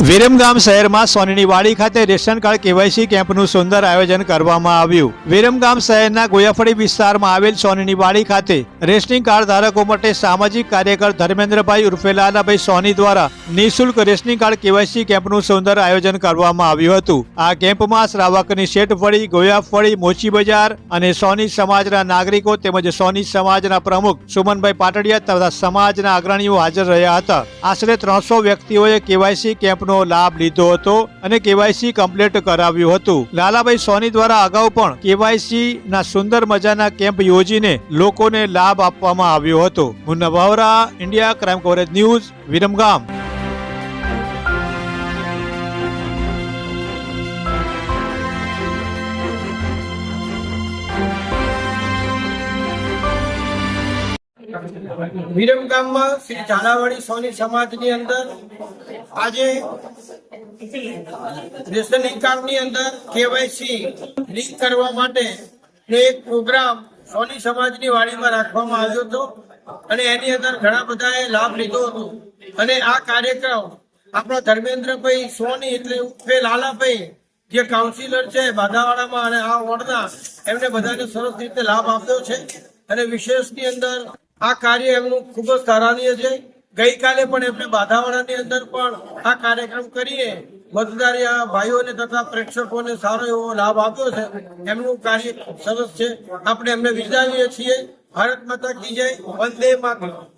વિરમગામ શહેરમાં સોનીની વાડી ખાતે રેશન કાર્ડ કેવાયસી કેમ્પનું સુંદર આયોજન કરવામાં આવ્યું. વિરમગામ શહેરના ગોયાફળી વિસ્તારમાં આવેલ સોનીની વાડી ખાતે રેશનિંગ કાર્ડ ધારકો માટે સામાજિક કાર્યકર ધર્મેન્દ્રભાઈ ઉર્ફે લાલાભાઈ સોની દ્વારા નિઃશુલ્ક રેશનિંગ કાર્ડ કેવાયસી કેમ્પનું સુંદર આયોજન કરવામાં આવ્યું હતું. આ કેમ્પમાં શ્રાવકની શેઠફળી, ગોયાફળી, મોચી બજાર અને સોની સમાજના નાગરિકો તેમજ સોની સમાજના પ્રમુખ સુમનભાઈ પાટડિયા તથા સમાજના અગ્રણીઓ હાજર રહ્યા હતા. આશરે ત્રણસો વ્યક્તિઓએ કેવાયસી કેમ્પનો લાભ લીધો હતો અને કેવાયસી કમ્પ્લીટ કરાવ્યું હતું. લાલાભાઈ સોની દ્વારા અગાઉ પણ કેવાયસી ના સુંદર મજાના કેમ્પ યોજીને લોકોને લાભ આપવામાં આવ્યો હતો. Munna Vavra, India crime coverage news, Viramgam. વિરમગામમાં Shri Jhalawadi Soni સમાજની અંદર આજે રેશનિંગ કાર્ડની અંદર કેવાયસી લિંક કરવા માટે એક પ્રોગ્રામ સોની સમાજની વાડીમાં રાખવામાં આવ્યો હતો અને એની અંદર ઘણા બધાએ લાભ લીધો હતો. અને આ કાર્યક્રમ આપણા ધર્મેન્દ્રભાઈ સોની એટલે ઉર્ફે લાલાભાઈ, જે કાઉન્સિલર છે બાધાવાડામાં અને આ વોર્ડના, એમને બધાને સરસ રીતે લાભ આપ્યો છે. અને વિશેષની અંદર આ કાર્ય એમનું ખૂબ જ સરાહનીય છે. ગઈકાલે પણ એમને બાધાવાડાની અંદર પણ આ કાર્યક્રમ કરીને મતદારી ભાઈઓને તથા પ્રેક્ષકોને સારો એવો લાભ આપ્યો છે. એમનું કાર્ય સરસ છે. આપણે એમને વિચારીએ છીએ. ભારત માતા કી જય. વંદે માતરમ.